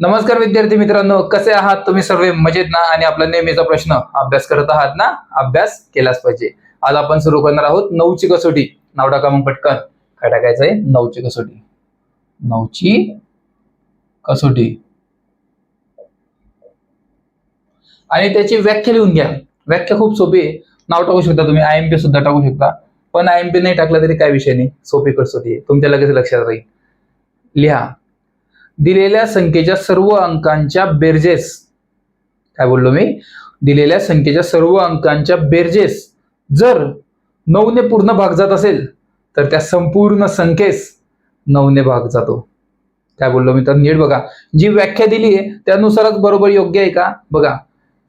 नमस्कार विद्यार्थी मित्रांनो कसे आहात? तुम्ही सर्व मजेत ना? आणि आपला नेहमीचा प्रश्न अभ्यास करत आहात ना? अभ्यास केलाच पाहिजे. आज आपण सुरू करणार आहोत नऊची कसोटी. नाव टाका मग पटकन. काय टाकायचं आहे? नऊची कसोटी. नऊची कसोटी. आणि त्याची व्याख्या लिहून घ्या. व्याख्या खूप सोपी आहे. नाव टाकू शकता तुम्ही. आय एम पी सुद्धा टाकू शकता. पण आय एम पी नाही टाकलं तरी काय विषय नाही? सोपी कसोटी आहे. तुमच्या लगेच लक्षात राहील. लिहा. दिलेल्या संख्येच्या सर्व अंकांच्या बेरजेस. काय बोललो मी? दिलेल्या संख्येच्या सर्व अंकांच्या बेरजेस. जर नऊने पूर्ण भाग जात असेल तर त्या संपूर्ण संख्येस नऊने भाग जातो. काय बोललो मी? तर नीट बघा. जी व्याख्या दिली आहे त्यानुसारच बरोबर योग्य आहे का? बघा.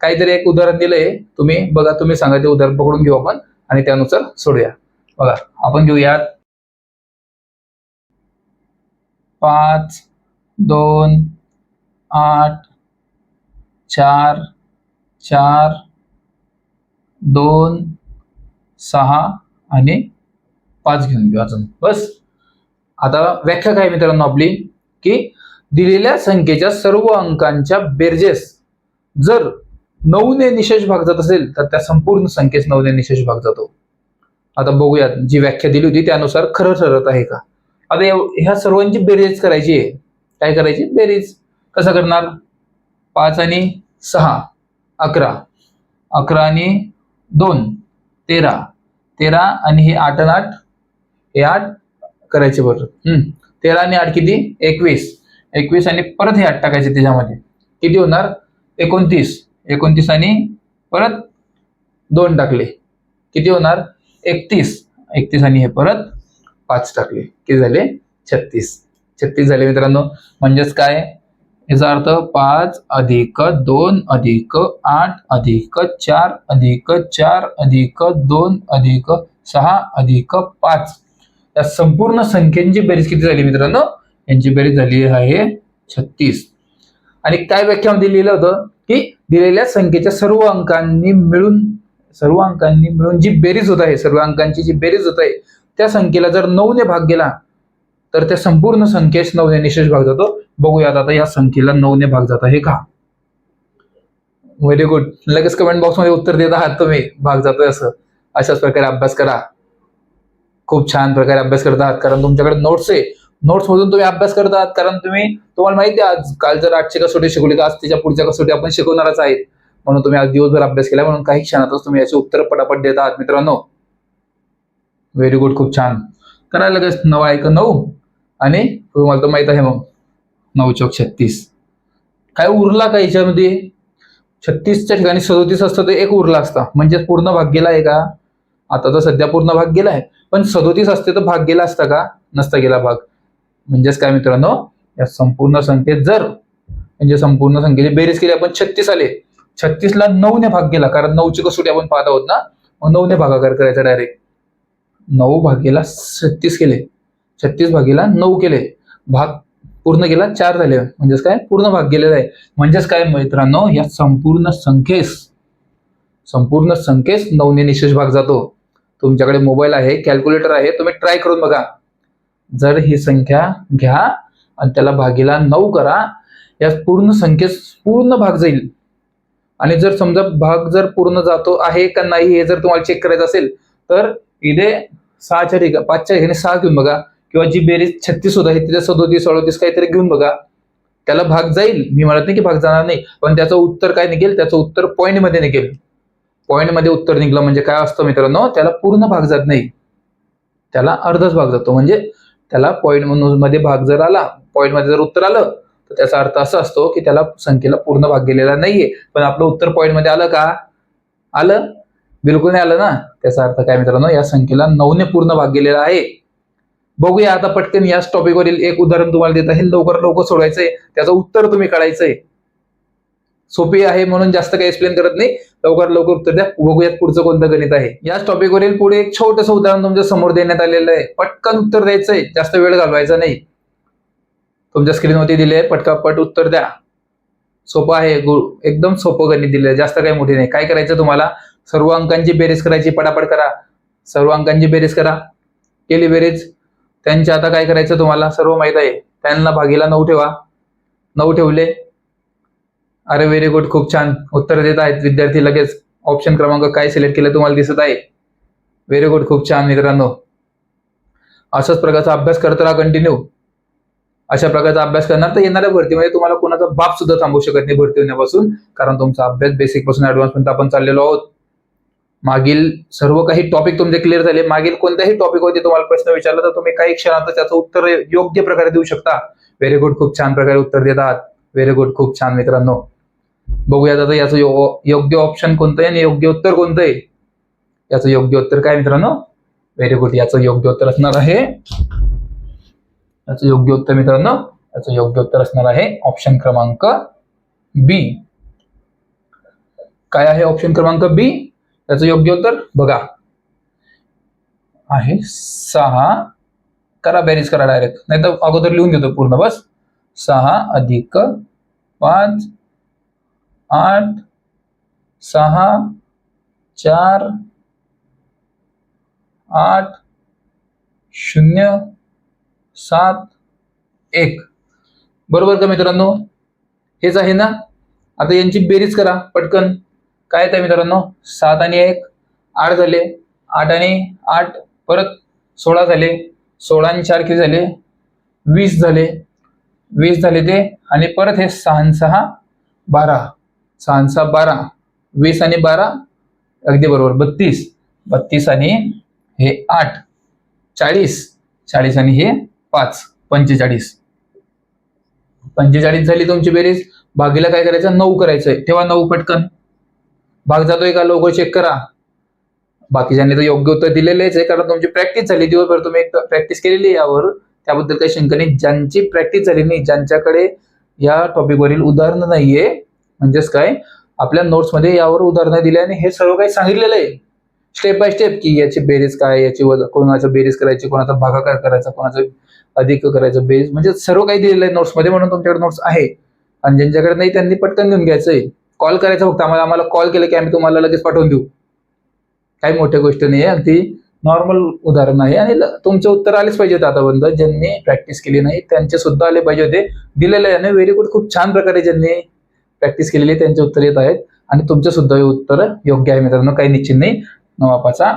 काहीतरी एक उदाहरण दिलंय. तुम्ही बघा तुम्ही सांगा ते उदाहरण पकडून घेऊ आपण आणि त्यानुसार सोडूया. बघा आपण घेऊयात. पाच दोन आठ चार चार दोन सहा आणि पाच घेऊन घेऊ अजून. बस. आता व्याख्या काय मित्रांनो आपली? की दिलेल्या संख्येच्या सर्व अंकांच्या बेरजेस जर नऊने निशेष भाग जात असेल तर त्या संपूर्ण संख्येस नऊने निशेष भाग जातो. आता बघूयात जी व्याख्या दिली होती त्यानुसार खरं ठरत आहे का? आता ह्या सर्वांची बेरजेस करायची आहे. काय करायची? बेरीज. कसं करणार? पाच आणि सहा. अकरा. अकरा आणि दोन. तेरा. तेरा आणि हे आठ आणि आठ. हे आठ करायचे बरोबर हम्म. तेरा आणि आठ किती? एकवीस. एकवीस आणि परत हे आठ टाकायचे त्याच्यामध्ये. किती होणार? एकोणतीस. एकोणतीस आणि परत दोन टाकले. किती होणार? एकतीस. एकतीस आणि हे परत पाच टाकले. किती झाले? छत्तीस. छत्तीस झाले मित्रांनो. म्हणजेच काय? याचा अर्थ पाच अधिक दोन अधिक आठ अधिक चार अधिक चार अधिक दोन अधिक सहा अधिक पाच. या संपूर्ण संख्यांची बेरीज किती झाली मित्रांनो? यांची बेरीज झाली आहे छत्तीस. आणि काय व्याख्यामध्ये लिहिलं होतं? की दिलेल्या संख्येच्या सर्व अंकांनी मिळून सर्व अंकांनी मिळून जी बेरीज होत आहे सर्व अंकांची जी बेरीज होत आहे त्या संख्येला जर नऊने भाग गेला तर त्या संपूर्ण संख्येस नऊने निशेष भाग जातो. बघूयात आता या संख्येला नऊने भाग जात आहे का? व्हेरी गुड लगेच कमेंट बॉक्समध्ये उत्तर देत आहात तुम्ही. भाग जातोय असं. अशाच प्रकारे अभ्यास करा. खूप छान प्रकारे अभ्यास करत आहात. कारण तुमच्याकडे नोट्स आहे. नोट्स मधून तुम्ही अभ्यास करत आहात. कारण तुम्ही तुम्हाला माहिती आहे आज काल जर आठशे कसोटी शिकवली तर आज त्याच्या पुढच्या कसोटी आपण शिकवणारच आहेत. म्हणून तुम्ही आज दिवसभर अभ्यास केला. म्हणून काही क्षणातच तुम्ही याची उत्तर पटापट देत आहात मित्रांनो. व्हेरी गुड खूप छान. करायला लगेच नऊ ऐक नऊ. आणि तुम्हाला तर माहीत आहे मग. नऊ चौक छत्तीस. काय उरला का याच्यामध्ये? छत्तीसच्या ठिकाणी सदोतीस असतं तर एक उरला असता. म्हणजे पूर्ण भाग गेला आहे का? आता तर सध्या पूर्ण भाग गेला आहे. पण सदोतीस असते तर भाग गेला असता का? नसता गेला भाग. म्हणजेच काय मित्रांनो? या संपूर्ण संख्येत जर म्हणजे संपूर्ण संख्येची बेरीज केली आपण छत्तीस आले. छत्तीसला नऊने भाग गेला कारण नऊची कसोटी आपण पाहत आहोत ना? मग नऊने भागाकार करायचा डायरेक्ट नऊ भागेला छत्तीस केले. छत्तीस भागेला नऊ केले. भाग पूर्ण केला चार झाले. म्हणजेच काय? पूर्ण भाग गेलेला आहे. म्हणजेच काय मित्रांनो? या संपूर्ण संख्येस संपूर्ण संख्येस नऊने निशेष भाग जातो. तुमच्याकडे मोबाईल आहे कॅल्क्युलेटर आहे तुम्ही ट्राय करून बघा. जर ही संख्या घ्या आणि त्याला भागीला नऊ करा या पूर्ण संख्येस पूर्ण भाग जाईल. आणि जर समजा भाग जर पूर्ण जातो आहे का नाही हे जर तुम्हाला चेक करायचं असेल तर इथे सहाच्या ठिकाणी पाचच्या ठिकाणी सहा घेऊन बघा. किंवा जी बेरीज छत्तीस होता आहे तिथे सदोतीस अडोतीस काहीतरी घेऊन बघा. त्याला भाग जाईल. मी म्हणत नाही की भाग जाणार नाही पण त्याचं उत्तर काय निघेल? त्याचं उत्तर पॉईंटमध्ये निघेल. पॉईंटमध्ये उत्तर निघलं म्हणजे काय असतं मित्रांनो? त्याला पूर्ण भाग जात नाही. त्याला अर्धच भाग जातो. म्हणजे त्याला पॉईंटमध्ये भाग जर आला पॉईंटमध्ये जर उत्तर आलं तर त्याचा अर्थ असा असतो की त्याला संख्येला पूर्ण भाग गेलेला नाहीये. पण आपलं उत्तर पॉईंटमध्ये आलं का? आलं. बिलकुल नाही आलं ना? त्याचा अर्थ काय मित्रांनो? या संख्येला नऊने पूर्ण भाग गेलेला आहे. बघूया आता पटकन याच टॉपिकवरील एक उदाहरण तुम्हाला देत आहे. लवकर लवकर सोडवायचंय. त्याचं उत्तर तुम्ही काढायचंय. सोपी आहे म्हणून जास्त काही एक्सप्लेन करत नाही. लवकर लवकर उत्तर द्या. बघूयात पुढचं कोणतं गणित आहे. याच टॉपिकवरील पुढे एक छोटंसं उदाहरण तुमच्यासमोर देण्यात आलेलं आहे. पटकन उत्तर द्यायचंय. जास्त वेळ घालवायचा नाही. तुमच्या स्क्रीनवरती दिले पटकापट उत्तर द्या. सोपं आहे. एकदम सोपं गणित दिलं जास्त काही मोठी नाही. काय करायचं तुम्हाला? सर्व अंकांची बेरीज करायची. पटापट करा. सर्व अंकांची बेरीज करा. केली बेरीज. त्यांच्या आता काय करायचं तुम्हाला? सर्व माहीत आहे. त्यांना भागीला नऊ ठेवा. नऊ ठेवले. अरे व्हेरी गुड खूप छान. उत्तर देत आहेत. विद्यार्थी लगेच ऑप्शन क्रमांक काय सिलेक्ट केलं तुम्हाला दिसत आहे. व्हेरी गुड खूप छान मित्रांनो. अशाच प्रकारचा अभ्यास करत राहा कंटिन्यू अशा प्रकारचा अभ्यास करणार तर येणाऱ्या भरतीमध्ये तुम्हाला कोणाचा बाप सुद्धा थांबू शकत नाही भरती होण्यापासून. कारण तुमचा अभ्यास बेसिकपासून ऍडव्हान्स पर्यंत आपण चाललेलो आहोत. मागील सर्व काही टॉपिक तुमचे क्लिअर झाले. मागील कोणत्याही टॉपिक होते तुम्हाला प्रश्न विचारला तर तुम्ही काही क्षणात त्याचं उत्तर योग्य प्रकारे देऊ शकता. व्हेरी गुड खूप छान प्रकारे उत्तर देतात व्हेरी गुड खूप छान मित्रांनो. बघूयात आता याचं योग्य ऑप्शन कोणतं आहे आणि योग्य उत्तर कोणतं आहे याचं योग्य उत्तर काय मित्रांनो? व्हेरी गुड याचं योग्य उत्तर असणार आहे. याचं योग्य उत्तर मित्रांनो याचं योग्य उत्तर असणार आहे ऑप्शन क्रमांक बी काय आहे ऑप्शन क्रमांक बी त्याचं योग्य उत्तर बघा. आहे सहा. करा बेरीज करा डायरेक्ट नाही तर अगोदर लिहून देतो पूर्ण बस. सहा अधिक पाच आठ सहा चार आठ शून्य सात एक. बरोबर का मित्रांनो? हेच आहे ना? आता यांची बेरीज करा पटकन. काय येत आहे मित्रांनो? सात आणि एक आठ झाले. आठ आणि आठ परत सोळा झाले. सोळा आणि चार किती झाले? वीस झाले. वीस झाले ते. आणि परत हे सहा सहा बारा. सहा सहा बारा. वीस आणि बारा अगदी बरोबर. बत्तीस. बत्तीस आणि हे आठ. चाळीस. चाळीस आणि हे पाच. पंचेचाळीस. पंचेचाळीस झाली तुमची बेरीज. भागीला काय करायचं? नऊ करायचंय. ठेवा नऊ पटकन. भाग जातोय का लवकर चेक करा. बाकीच्यांनी तर योग्य उत्तर दिलेलेच आहे कारण तुमची प्रॅक्टिस झाली. दिवसभर तुम्ही प्रॅक्टिस केलेली आहे यावर. त्याबद्दल काही शंका नाही. ज्यांची प्रॅक्टिस झाली नाही ज्यांच्याकडे या टॉपिकवरील उदाहरणं नाहीये म्हणजेच काय आपल्या नोट्समध्ये यावर उदाहरणं दिली आणि हे सर्व काही सांगितलेलं आहे. स्टेप बाय स्टेप की याची बेरीज काय याची कोणाचा कोणाचं बेरीज करायची कोणाचा भागाकार करायचा कोणाचं अधिक करायचं बेरीज म्हणजे सर्व काही दिलेलं आहे नोट्समध्ये म्हणून तुमच्याकडे नोट्स आहे. आणि ज्यांच्याकडे नाही त्यांनी पटकन घेऊन घ्यायचंय. कॉल करायचा फक्त. आम्हाला आम्हाला कॉल केलं की आम्ही तुम्हाला लगेच पाठवून देऊ. काही मोठ्या गोष्ट नाही आहे. अगदी नॉर्मल उदाहरण आहे. आणि तुमचे उत्तर आलेच पाहिजे होते आतापर्यंत. ज्यांनी प्रॅक्टिस केली नाही त्यांचे सुद्धा आले पाहिजे होते. दिलेले आहे. व्हेरी गुड खूप छान प्रकारे ज्यांनी प्रॅक्टिस केलेली आहे त्यांचे उत्तर येत आहेत. आणि तुमचे सुद्धा हे उत्तर योग्य आहे मित्रांनो. काही निश्चित नाही. नवापाचा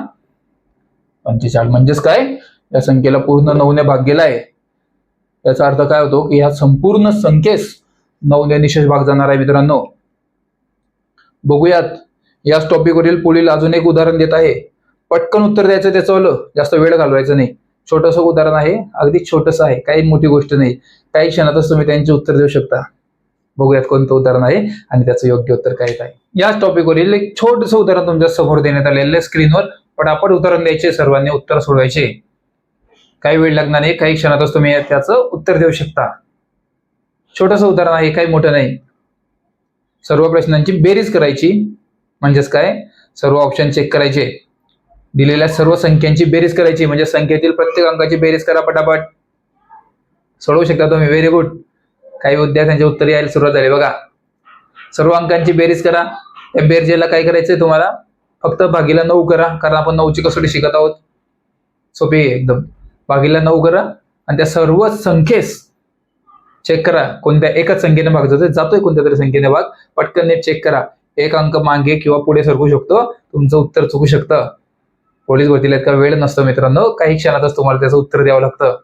पंचेचाळीस. म्हणजेच काय? या संख्येला पूर्ण नऊने भाग गेला आहे याचा अर्थ काय होतो की ह्या संपूर्ण संख्येस नऊने निशेष भाग जाणार आहे मित्रांनो. बघूयात. याच टॉपिकवरील पुढील अजून एक उदाहरण देत आहे. पटकन उत्तर द्यायचं त्याचं जास्त वेळ घालवायचं नाही. छोटंसं उदाहरण आहे. अगदी छोटंसं आहे. काही मोठी गोष्ट नाही. काही क्षणातच तुम्ही त्यांचे उत्तर देऊ शकता. बघूयात कोणतं उदाहरण आहे आणि त्याचं योग्य उत्तर काय काय. याच टॉपिकवरील एक छोटस उदाहरण तुमच्यासमोर देण्यात आलेलं स्क्रीनवर पटापट उदाहरण द्यायचे. सर्वांनी उत्तर सोडवायचे. काही वेळ लागणार नाही. काही क्षणातच तुम्ही त्याचं उत्तर देऊ शकता. छोटंसं उदाहरण आहे. काही मोठं नाही. सर्व प्रश्नांची बेरीज करायची. म्हणजेच काय? सर्व ऑप्शन चेक करायचे. दिलेल्या सर्व संख्यांची बेरीज करायची. म्हणजे संख्येतील प्रत्येक अंकाची बेरीज करा पटापट. सोडवू शकता तुम्ही. व्हेरी गुड काही विद्यार्थ्यांचे उत्तर यायला सुरुवात झाली. बघा. सर्व अंकांची बेरीज करा. त्या बेरजेला काय करायचंय तुम्हाला? फक्त भागीला नऊ करा. कारण आपण नऊची कसोटी शिकत आहोत. सोपी आहे एकदम. भागीला नऊ करा. आणि त्या सर्व संख्येस चेक करा. कोणत्या एकच संख्येने भाग जातोय जातोय कोणत्या तरी संख्येने भाग पटकन नीट चेक करा. एक अंक मागे किंवा पुढे सरकू शकतो. तुमचं उत्तर चुकू शकतं. पोलीस भरतीला इतका वेळ नसतो मित्रांनो. काही क्षणातच तुम्हाला त्याचं उत्तर द्यावं लागतं.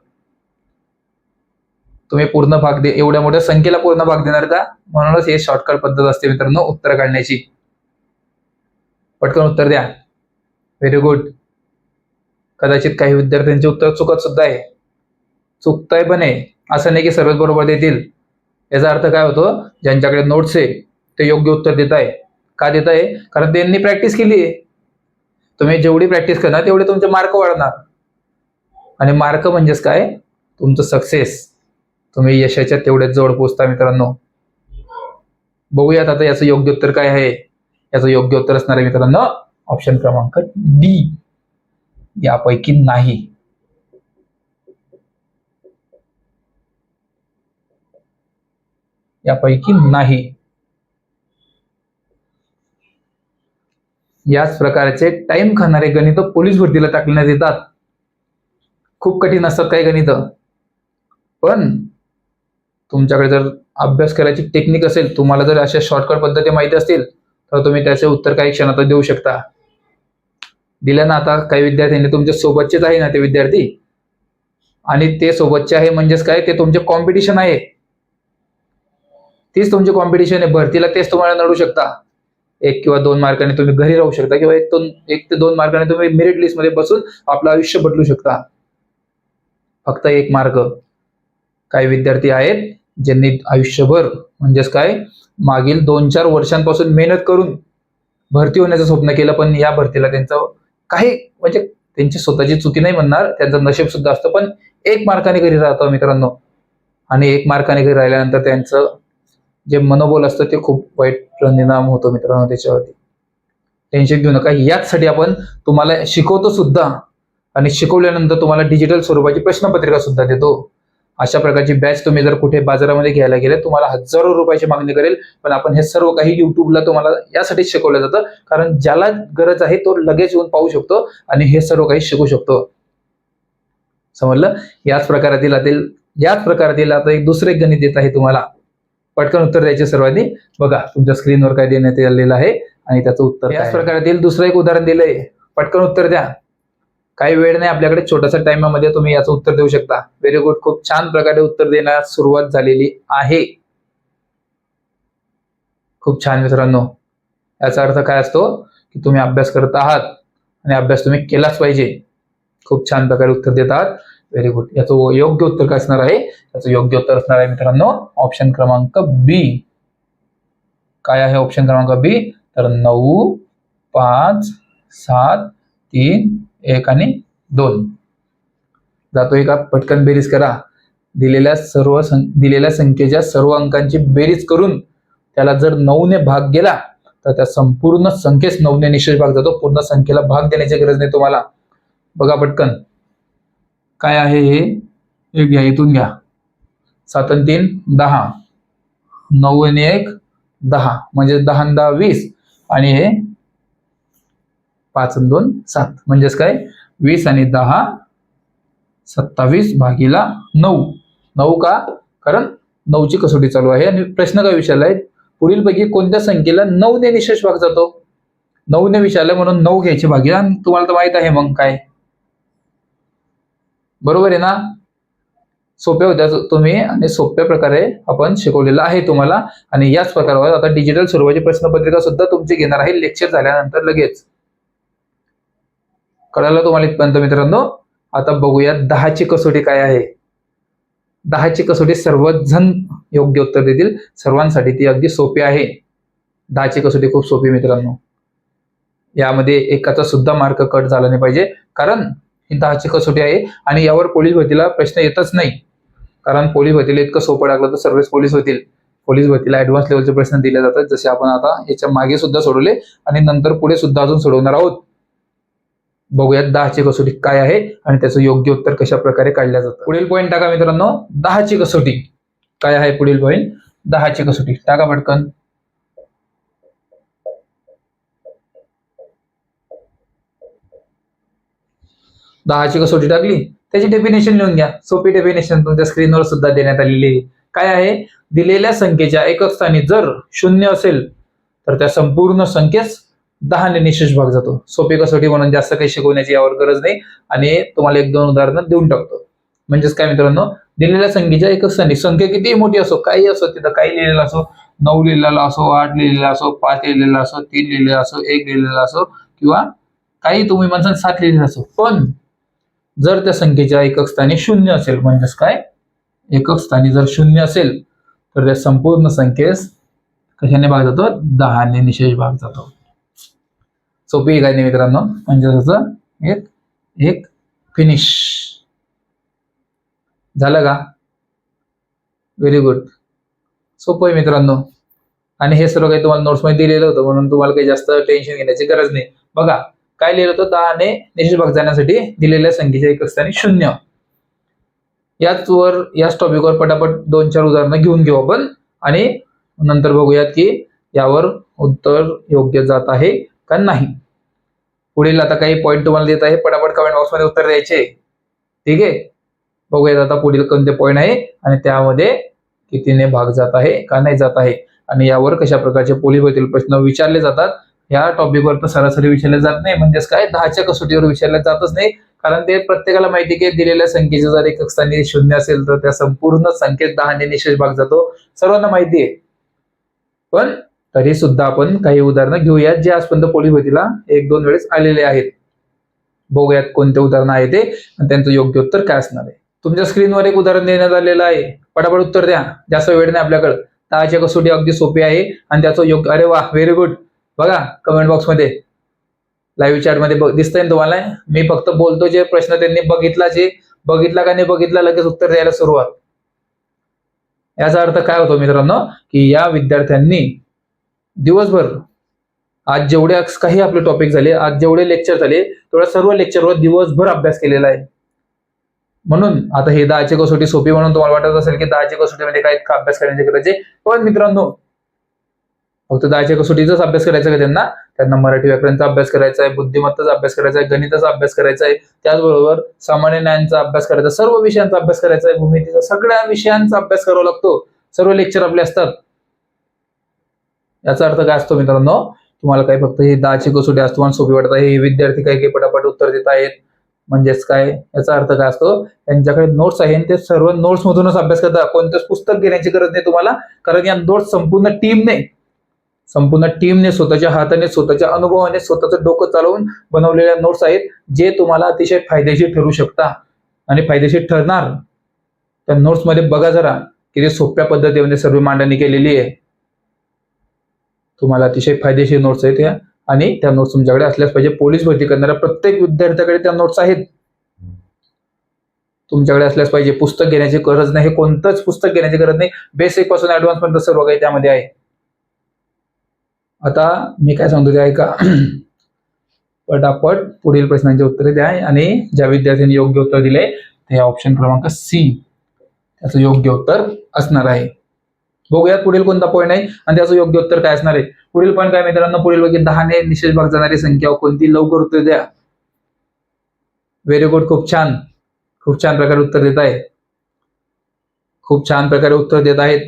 तुम्ही पूर्ण भाग दे एवढ्या मोठ्या संख्येला पूर्ण भाग देणार का? म्हणूनच हे शॉर्टकट पद्धत असते मित्रांनो उत्तर काढण्याची. पटकन उत्तर द्या. व्हेरी गुड कदाचित काही विद्यार्थ्यांचे उत्तर चुकत सुद्धा आहे. चुकताय पण आहे. असं नाही की सर्वच बरोबर देतील. याचा अर्थ काय होतो? ज्यांच्याकडे नोट्स आहे ते योग्य उत्तर देत आहे. का देत आहे? कारण त्यांनी प्रॅक्टिस केली आहे. तुम्ही जेवढी प्रॅक्टिस करणार तेवढे तुमचे मार्क वाढणार. आणि मार्क म्हणजेच काय? तुमचं सक्सेस तुम्ही यशाच्या तेवढ्याच जवळ पोहोचता मित्रांनो. बघूयात आता याचं योग्य उत्तर काय आहे? याचं योग्य उत्तर असणार आहे मित्रांनो ऑप्शन क्रमांक डी यापैकी नाही. यापैकी नाही. याच प्रकारचे टाइम खाणारे गणित पोलीस भरतीला टाकण्यात येतात. खूप कठीण असतात काही गणित. पण तुमच्याकडे जर अभ्यास करायची टेक्निक असेल तुम्हाला जर अशा शॉर्टकट पद्धती माहिती असतील तर तुम्ही त्याचे उत्तर काही क्षणात देऊ शकता. दिलं ना आता काही विद्यार्थ्यांनी तुमच्या सोबतचेच आहे ना ते विद्यार्थी? आणि ते सोबतचे आहे म्हणजेच काय? ते तुमचे कॉम्पिटिशन आहे. तीच तुमची कॉम्पिटिशन आहे. भरतीला तेच तुम्हाला नडू शकता. एक किंवा दोन मार्काने तुम्ही घरी राहू शकता किंवा एक दोन एक ते दोन मार्काने तुम्ही मेरिट लिस्टमध्ये बसून आपलं आयुष्य बदलू शकता. फक्त एक मार्ग काही विद्यार्थी आहेत ज्यांनी आयुष्यभर म्हणजेच काय मागील दोन चार वर्षांपासून मेहनत करून भरती होण्याचं स्वप्न केलं पण या भरतीला त्यांचं काही म्हणजे त्यांची स्वतःची चुकी नाही म्हणणार त्यांचं नशीब सुद्धा असतं पण एक मार्काने घरी राहतो मित्रांनो. आणि एक मार्काने घरी राहिल्यानंतर त्यांचं जे मनोबल असतं ते खूप वाईट परिणाम होतो मित्रांनो त्याच्यावरती. टेन्शन घेऊ नका. याचसाठी आपण तुम्हाला शिकवतो सुद्धा आणि शिकवल्यानंतर तुम्हाला डिजिटल स्वरूपाची प्रश्नपत्रिका सुद्धा देतो. अशा प्रकारची बॅच तुम्ही जर कुठे बाजारामध्ये घ्यायला गेले तुम्हाला हजारो रुपयाची मागणी करेल पण आपण हे सर्व काही युट्यूबला तुम्हाला यासाठी शिकवलं जातं. कारण ज्याला गरज आहे तो लगेच येऊन पाहू शकतो आणि हे सर्व काही शिकू शकतो. समजलं? याच प्रकारातील याच प्रकारातील आता एक दुसरे गणित देत आहे तुम्हाला. पटकन उत्तर द्यायचे सर्वांनी. बघा तुमच्या स्क्रीनवर काय देण्यात आलेलं आहे आणि त्याचं उत्तर याच प्रकारातील दुसरं एक उदाहरण दिलंय. पटकन उत्तर द्या. काही वेळ नाही आपल्याकडे छोट्याशा टाइमामध्ये तुम्ही याचं उत्तर देऊ शकता. व्हेरी गुड खूप छान प्रकारे उत्तर देण्यास सुरुवात झालेली आहे. खूप छान मित्रांनो. याचा अर्थ काय असतो? की तुम्ही अभ्यास करत आहात आणि अभ्यास तुम्ही केलाच पाहिजे. खूप छान प्रकारे उत्तर देत आहात. व्हेरी गुड याचं योग्य उत्तर काय असणार आहे? याचं योग्य उत्तर असणार आहे मित्रांनो ऑप्शन क्रमांक बी काय आहे ऑप्शन क्रमांक बी तर नऊ पाच सात तीन एक आणि दोन. जातोय का पटकन बेरीज करा. दिलेल्या सर्व सं दिलेल्या संख्येच्या सर्व अंकांची बेरीज करून त्याला जर नऊने भाग गेला तर त्या संपूर्ण संख्येस नऊने निशेष भाग जातो. पूर्ण संख्येला भाग देण्याची गरज नाही तुम्हाला. बघा पटकन. काय आहे हे? एक घ्या इथून घ्या. सात आणि तीन दहा. नऊ आणि एक दहा. म्हणजे दहा आणि दहा वीस. आणि हे पाच आणि दोन सात. म्हणजेच काय? वीस आणि दहा सत्तावीस भागीला नऊ. नऊ का? कारण नऊची कसोटी चालू आहे. आणि प्रश्न काय विचारलाय पुढीलपैकी कोणत्या संख्येला नऊ ने निशेष भाग जातो? नऊ ने विचारलं म्हणून नऊ घ्यायची भागीला. आणि तुम्हाला तर माहीत आहे मग काय? बरोबर आहे ना? सोप्या होत्या तुम्ही आणि सोप्या प्रकारे आपण शिकवलेलं आहे तुम्हाला. आणि याच प्रकारावर आता डिजिटल स्वरूपाची प्रश्नपत्रिका सुद्धा तुमची घेणार आहे. लेक्चर झाल्यानंतर लगेच. कळालं तुम्हाला इथपर्यंत मित्रांनो? आता बघूया दहाची कसोटी काय आहे. दहाची कसोटी सर्वजण योग्य उत्तर देतील. सर्वांसाठी ती अगदी सोपी आहे. दहाची कसोटी खूप सोपी मित्रांनो. यामध्ये एकाचा सुद्धा मार्क कट झाला नाही पाहिजे. कारण ही दहाची कसोटी आहे आणि यावर पोलीस भरतीला प्रश्न येतच नाही. कारण पोलीस भरतीला इतकं सोपं टाकलं तर सर्वच पोलीस होतील. पोलीस भरतीला ऍडव्हान्स लेवलचे प्रश्न दिले जातात. जसे आपण आता याच्या मागे सुद्धा सोडवले आणि नंतर पुढे सुद्धा अजून सोडवणार आहोत. बघूयात दहाची कसोटी काय आहे आणि त्याचं योग्य उत्तर कशा प्रकारे काढल्या जातं पुढील पॉईंट टाका मित्रांनो. दहाची कसोटी काय आहे पुढील पॉईंट दहाची कसोटी टाका पटकन. दहाची कसोटी टाकली? त्याची डेफिनेशन लिहून घ्या. सोपी डेफिनेशन तुमच्या स्क्रीनवर सुद्धा देण्यात आलेली आहे. काय आहे? दिलेल्या संख्येच्या एकक स्थानी जर शून्य असेल तर त्या संपूर्ण संख्येस दहाने निशेष भाग जातो. सोपी कसोटी म्हणून जास्त काही शिकवण्याची यावर गरज नाही. आणि तुम्हाला एक दोन उदाहरणं देऊन टाकतो. म्हणजेच काय मित्रांनो? दिलेल्या संख्येच्या एकच स्थानी संख्या कितीही मोठी असो काही असो तिथं काही लिहिलेलं असो नऊ लिहिलेला असो आठ लिहिलेला असो पाच लिहिलेला असो तीन लिहिलेला असो एक लिहिलेला असो किंवा काही तुम्ही म्हणसान सात लिहिलेला असो. पण जर त्या संख्येच्या एकक स्थानी शून्य असेल म्हणजेच काय? एकक स्थानी जर शून्य असेल तर त्या संपूर्ण संख्येस कशाने भाग जातो? दहाने निशेष भाग जातो. सोपी आहे मित्रांनो? म्हणजे त्याचं एक एक फिनिश झालं का? व्हेरी गुड सोपं आहे मित्रांनो. आणि हे सर्व काही तुम्हाला नोट्समध्ये दिलेलं होतं म्हणून तुम्हाला काही जास्त टेन्शन घेण्याची गरज नाही. बघा काय लिहिलं होतं? दहाने निशेष भाग जाण्यासाठी दिलेल्या संख्येच्या एक स्थानी शून्य. याच वर याच टॉपिकवर पटापट दोन चार उदाहरणं घेऊन घेऊ आपण. आणि नंतर बघूयात की यावर उत्तर योग्य जात आहे का नाही. पुढील आता काही पॉईंट तुम्हाला देत आहे पटापट कमेंट बॉक्समध्ये उत्तर द्यायचे. ठीक आहे? बघूयात आता पुढील कोणते पॉईंट आहे आणि त्यामध्ये कितीने भाग जात आहे का नाही जात आहे. आणि यावर कशा प्रकारचे पोलीस प्रश्न विचारले जातात. या टॉपिकवर तर सरासरी विचारल्या जात नाही. म्हणजेच काय? दहाच्या कसोटीवर विचारल्या जातच नाही. कारण ते प्रत्येकाला माहिती की दिलेल्या संख्येचे जर एक स्थानी शून्य असेल तर त्या संपूर्ण संख्येत दहाने निशेष भाग जातो. सर्वांना माहिती आहे. पण तरी सुद्धा आपण काही उदाहरणं घेऊयात जे आजपर्यंत पोलीस भरतीला एक दोन वेळेस आलेले आहेत. बघूयात कोणते उदाहरण आहे ते आणि त्यांचं योग्य उत्तर काय असणार आहे. तुमच्या स्क्रीनवर एक उदाहरण देण्यात आलेलं आहे. पटापट उत्तर द्या. जास्त वेळ नाही आपल्याकडे. दहाच्या कसोटी अगदी सोपी आहे आणि त्याचं योग्य अरे वा व्हेरी गुड बघा कमेंट बॉक्समध्ये लाईव्ह चॅटमध्ये दिसतंय ना तुम्हाला? मी फक्त बोलतो जे प्रश्न त्यांनी बघितला जे बघितला का नाही बघितला लगेच उत्तर द्यायला सुरुवात. याचा अर्थ काय होतो मित्रांनो की या विद्यार्थ्यांनी दिवसभर आज जेवढे काही आपले टॉपिक झाले आज जेवढे लेक्चर झाले तेवढ्या सर्व लेक्चरवर दिवसभर अभ्यास केलेला आहे. म्हणून आता हे दहाची कसोटी सोपी म्हणून तुम्हाला वाटत असेल की दहाची कसोटीमध्ये म्हणजे काय अभ्यास करण्याची गरज आहे. पण मित्रांनो फक्त दहाच्या कसोटीचाच अभ्यास करायचा का त्यांना? त्यांना मराठी व्याकरणचा अभ्यास करायचा आहे बुद्धिमत्ताचा अभ्यास करायचा आहे गणिताचा अभ्यास करायचा आहे. त्याचबरोबर सामान्य ज्ञानचा अभ्यास करायचा सर्व विषयांचा अभ्यास करायचा आहे. भूमितीचा सगळ्या विषयांचा अभ्यास करावा लागतो. सर्व लेक्चर आपले असतात. याचा अर्थ काय असतो मित्रांनो? तुम्हाला काय फक्त हे दहाची कसोटी असतो आणि सोपी वाटत आहे. हे विद्यार्थी काही काही पटापट उत्तर देत आहेत. म्हणजेच काय? याचा अर्थ काय असतो? त्यांच्याकडे नोट्स आहे आणि ते सर्व नोट्स मधूनच अभ्यास करतात. कोणतंच पुस्तक घेण्याची गरज नाही तुम्हाला. कारण या नोट्स संपूर्ण टीमने संपूर्ण टीमने स्वतःच्या हाताने स्वतःच्या अनुभवाने स्वतःचं डोकं चालवून बनवलेल्या नोट्स आहेत जे तुम्हाला अतिशय फायदेशीर ठरू शकता. आणि फायदेशीर ठरणार. त्या नोट्समध्ये बघा जरा किती सोप्या पद्धतीने सर्व मांडणी केलेली आहे. तुम्हाला अतिशय फायदेशीर नोट्स आहेत या. आणि त्या नोट्स तुमच्याकडे असल्याच पाहिजे पोलीस भरती करणाऱ्या प्रत्येक विद्यार्थ्याकडे त्या नोट्स आहेत. तुमच्याकडे असल्याच पाहिजे पुस्तक घेण्याची गरज नाही. हे कोणतंच पुस्तक घेण्याची गरज नाही. बेसिकपासून ऍडव्हान्स पर्यंत सर्व काही त्यामध्ये आहे. आता मी काय सांगतो ते ऐका. पटापट पुढील प्रश्नांची उत्तरे द्या आणि ज्या विद्यार्थ्यांनी योग्य उत्तर दिले ते ऑप्शन क्रमांक सी त्याचं योग्य उत्तर असणार आहे. बघूयात पुढील कोणता पॉईंट आहे आणि त्याचं योग्य उत्तर काय असणार आहे. पुढील पॉईंट काय मित्रांनो? पुढील पैकी दहाने निशेष भाग जाणारी संख्या कोणती? लवकर उत्तर द्या. व्हेरी गुड खूप छान. खूप छान प्रकारे उत्तर देत आहे. खूप छान प्रकारे उत्तर देत आहेत.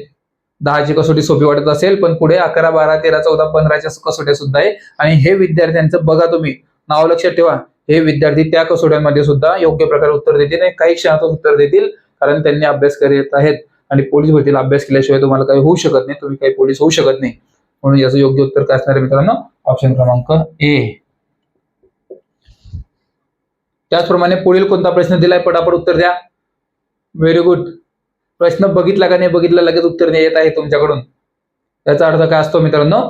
दहाची कसोटी सोपी वाटत असेल पण पुढे अकरा बारा तेरा चौदा पंधराच्या कसोट्या सुद्धा आहे. आणि हे विद्यार्थ्यांचं बघा तुम्ही. नाव लक्षात ठेवा. हे विद्यार्थी त्या कसोट्यांमध्ये सुद्धा योग्य प्रकारे उत्तर देतील आणि काही क्षणातच उत्तर देतील कारण त्यांनी अभ्यास करीत आहेत. आणि पोलीस भरतीला अभ्यास केल्याशिवाय तुम्हाला काही होऊ शकत नाही. तुम्ही काही पोलीस होऊ शकत नाही. म्हणून याचं योग्य उत्तर काय असणार आहे मित्रांनो? ऑप्शन क्रमांक ए त्याचप्रमाणे पुढील कोणता प्रश्न दिलाय? पटापट उत्तर द्या. व्हेरी गुड प्रश्न बघितला का नाही बघितला लगेच उत्तर नाही येत आहे तुमच्याकडून. त्याचा अर्थ काय असतो मित्रांनो?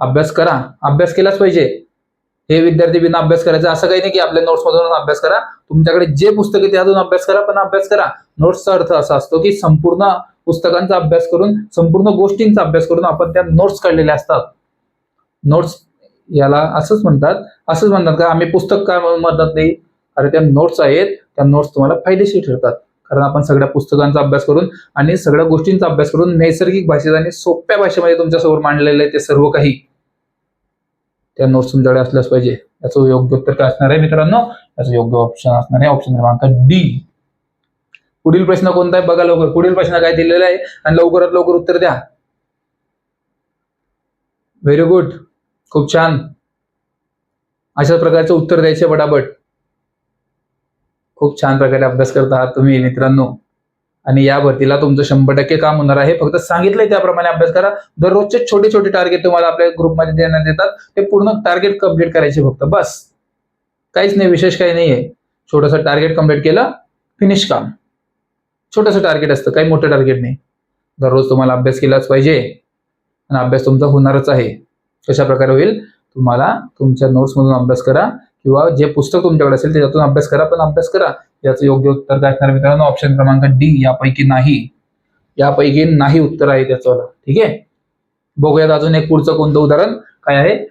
अभ्यास करा. अभ्यास केलाच पाहिजे. हे विद्यार्थी बिना अभ्यास करायचा असं काही नाही की आपल्या नोट्स मधून अभ्यास करा. तुमच्याकडे जे पुस्तक आहे त्यातून अभ्यास करा पण अभ्यास करा. नोट्सचा अर्थ असा असतो की संपूर्ण पुस्तकांचा अभ्यास करून संपूर्ण गोष्टींचा अभ्यास करून आपण त्या नोट्स काढलेल्या असतात. नोट्स याला असंच म्हणतात. असंच म्हणतात का आम्ही पुस्तक काय म्हणतात नाही? अरे त्या नोट्स आहेत. त्या नोट्स तुम्हाला फायदेशीर ठरतात. कारण आपण सगळ्या पुस्तकांचा अभ्यास करून आणि सगळ्या गोष्टींचा अभ्यास करून नैसर्गिक भाषेत आणि सोप्या भाषेमध्ये तुमच्यासमोर मांडलेलं आहे ते सर्व काही त्या नोट्स तुमच्याकडे असल्याच पाहिजे. याचं योग्य उत्तर काय असणार आहे मित्रांनो? याचं योग्य ऑप्शन असणार आहे ऑप्शन क्रमांक डी पुढील प्रश्न कोणता आहे? बघा लवकर. पुढील प्रश्न काय दिलेला आहे? आणि लवकरात लवकर उत्तर द्या. व्हेरी गुड खूप छान. अशा प्रकारचं उत्तर द्यायचे पटापट. खूप छान प्रकारे अभ्यास करत आहात तुम्ही मित्रांनो. आणि या भरतीला तुमचं शंभर टक्के काम होणार आहे. फक्त सांगितलंय त्याप्रमाणे अभ्यास करा. दररोजचे छोटे छोटे टार्गेट तुम्हाला आपल्या ग्रुपमध्ये देण्यात येतात. ते पूर्ण टार्गेट कंप्लीट करायचे फक्त. बस. काहीच नाही विशेष काही नाहीये. छोटंसं टार्गेट कंप्लीट केलं फिनिश काम. छोटंसं टार्गेट असतं. काही मोठं टार्गेट नाही. दररोज तुम्हाला अभ्यास केलाच पाहिजे. आणि अभ्यास तुमचा होणारच आहे. कशा प्रकारे होईल? तुम्हाला तुमच्या नोट्समधून अभ्यास करा. किंवा जे पुस्तक तुमच्याकडे असेल त्याच्यातून अभ्यास करा पण अभ्यास करा. याचं योग्य उत्तर काय असणार मित्रांनो ऑप्शन क्रमांक डी यापैकी नाही. यापैकी नाही उत्तर आहे त्याचं. ठीक आहे? बघूयात अजून एक पुढचं कोणतं उदाहरण? काय आहे?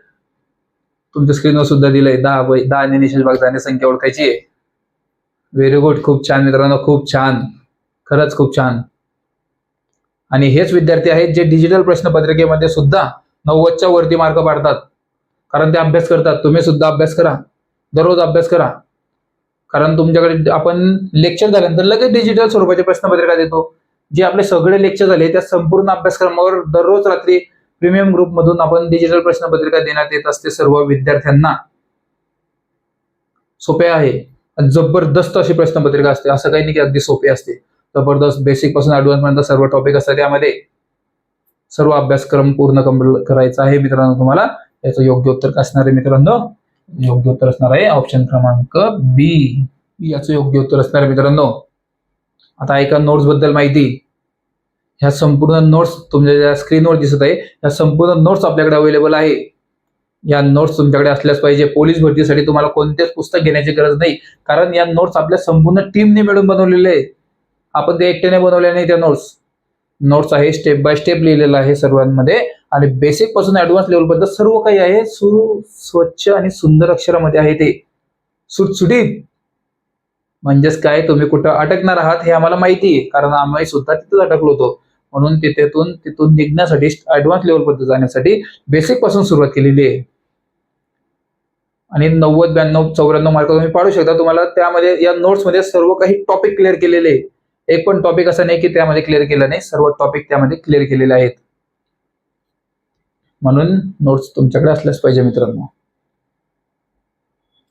तुमच्या स्क्रीनवर सुद्धा दिलंय. दहा दहा आणि निशेष भागदाने संख्या ओळखायची आहे. व्हेरी गुड खूप छान मित्रांनो खूप छान. खरंच खूप छान. आणि हेच विद्यार्थी आहेत जे डिजिटल प्रश्नपत्रिकेमध्ये सुद्धा नव्वदच्या वरती मार्क पाडतात. कारण ते अभ्यास करतात. तुम्ही सुद्धा अभ्यास करा. दररोज अभ्यास करा. कारण तुमच्याकडे आपण लेक्चर झाल्यानंतर लगेच डिजिटल स्वरूपाचे प्रश्नपत्रिका देतो. जे आपले सगळे लेक्चर झाले त्या संपूर्ण अभ्यासक्रमावर दररोज रात्री प्रीमियम ग्रुपमधून आपण डिजिटल प्रश्नपत्रिका देण्यात येत असते सर्व विद्यार्थ्यांना. सोपे आहे. जबरदस्त अशी प्रश्नपत्रिका असते. असं काही नाही की अगदी सोपे असते. जबरदस्त बेसिकपासून ऍडव्हान्स पर्यंत सर्व टॉपिक असतात त्यामध्ये. सर्व अभ्यासक्रम पूर्ण कंप्लीट करायचा आहे मित्रांनो तुम्हाला. याचं योग्य उत्तर असणारे मित्रांनो? योग्य उत्तर असणार आहे. ऑप्शन क्रमांक बी याचं योग्य उत्तर असणार आहे मित्रांनो. आता ऐका नोट्सबद्दल माहिती. ह्या संपूर्ण नोट्स तुमच्या ज्या स्क्रीनवर दिसत आहे ह्या संपूर्ण नोट्स आपल्याकडे अवेलेबल आहे. या नोट्स तुमच्याकडे असल्याच पाहिजे. पोलीस भरतीसाठी तुम्हाला कोणतेच पुस्तक घेण्याची गरज नाही. कारण या नोट्स आपल्या संपूर्ण टीमने मिळून बनवलेले आहे आपण ते एकट्याने बनवले नाही त्या नोट्स नोट्स आहे स्टेप बाय स्टेप लिहिलेलं आहे सर्वांमध्ये. आणि बेसिकपासून ऍडव्हान्स लेवल पर्यंत सर्व काही आहे. सुरू स्वच्छ आणि सुंदर अक्षरामध्ये आहे ते. सुटसुटीत म्हणजेच काय? तुम्ही कुठं अटकणार आहात हे आम्हाला माहिती आहे. कारण आम्ही सुद्धा तिथंच अटकलो होतो. म्हणून तिथेतून तिथून निघण्यासाठी ऍडव्हान्स लेवल पर्यंत जाण्यासाठी बेसिकपासून सुरुवात केलेली आहे. आणि नव्वद ब्याण्णव चौऱ्याण्णव मार्क तुम्ही पाडू शकता. तुम्हाला त्यामध्ये या नोट्समध्ये सर्व काही टॉपिक क्लिअर केलेले आहे. एक पण टॉपिक असं नाही की त्यामध्ये क्लिअर केलं नाही. सर्व टॉपिक त्यामध्ये क्लिअर केलेले आहेत. म्हणून नोट्स तुमच्याकडे असल्याच पाहिजे मित्रांनो.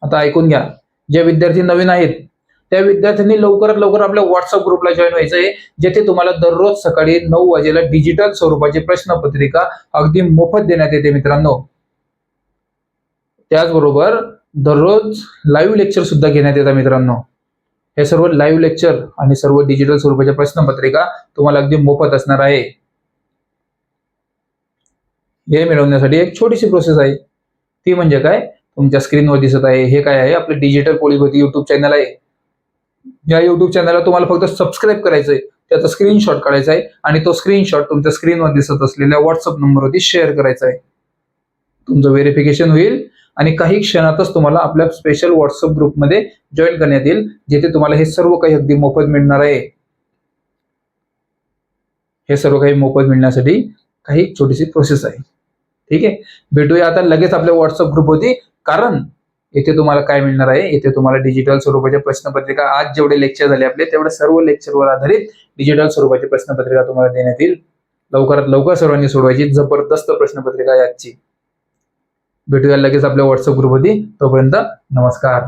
आता ऐकून घ्या. जे विद्यार्थी नवीन आहेत त्या विद्यार्थ्यांनी लवकरात लवकर आपल्या व्हॉट्सअप ग्रुपला जॉईन व्हायचं आहे जेथे तुम्हाला दररोज सकाळी नऊ वाजेला डिजिटल स्वरूपाची प्रश्नपत्रिका अगदी मोफत देण्यात येते मित्रांनो. त्याचबरोबर दररोज लाईव्ह लेक्चर सुद्धा घेण्यात येतात मित्रांनो. हे सर्व लाईव्ह लेक्चर आणि सर्व डिजिटल स्वरूपाच्या प्रश्नपत्रिका तुम्हाला अगदी मोफत असणार आहे. हे मिळवण्यासाठी एक छोटीशी प्रोसेस आहे. ती म्हणजे काय? तुमच्या स्क्रीनवर दिसत आहे. हे काय आहे? आपलं डिजिटल पोलीभरती युट्यूब चॅनल आहे. या युट्यूब चॅनलला तुम्हाला फक्त सबस्क्राईब करायचं आहे त्याचा स्क्रीनशॉट काढायचा आहे आणि तो स्क्रीनशॉट तुमच्या स्क्रीनवर दिसत असलेल्या व्हॉट्सअप नंबरवरती शेअर करायचा आहे. तुमचं व्हेरिफिकेशन होईल आणि काही क्षणातच तुम्हाला आपल्या स्पेशल व्हॉट्सअप ग्रुपमध्ये जॉईन करण्यात येईल जिथे तुम्हाला हे सर्व काही अगदी मोफत मिळणार आहे. हे सर्व काही मोफत मिळण्यासाठी काही छोटीशी प्रोसेस आहे. ठीक आहे? भेटूया आता लगेच आपल्या व्हॉट्सअप ग्रुप होती कारण येथे तुम्हाला काय मिळणार आहे? येथे तुम्हाला डिजिटल स्वरूपाच्या प्रश्नपत्रिका आज जेवढे लेक्चर झाले आपले तेवढे सर्व लेक्चरवर आधारित डिजिटल स्वरूपाची प्रश्नपत्रिका तुम्हाला देण्यात येईल. लवकरात लवकर सर्वांनी सोडवायची. जबरदस्त प्रश्नपत्रिका आहे आजची. भेटूया लगेच आपल्या व्हॉट्सअप ग्रुपमध्ये तोपर्यंत नमस्कार.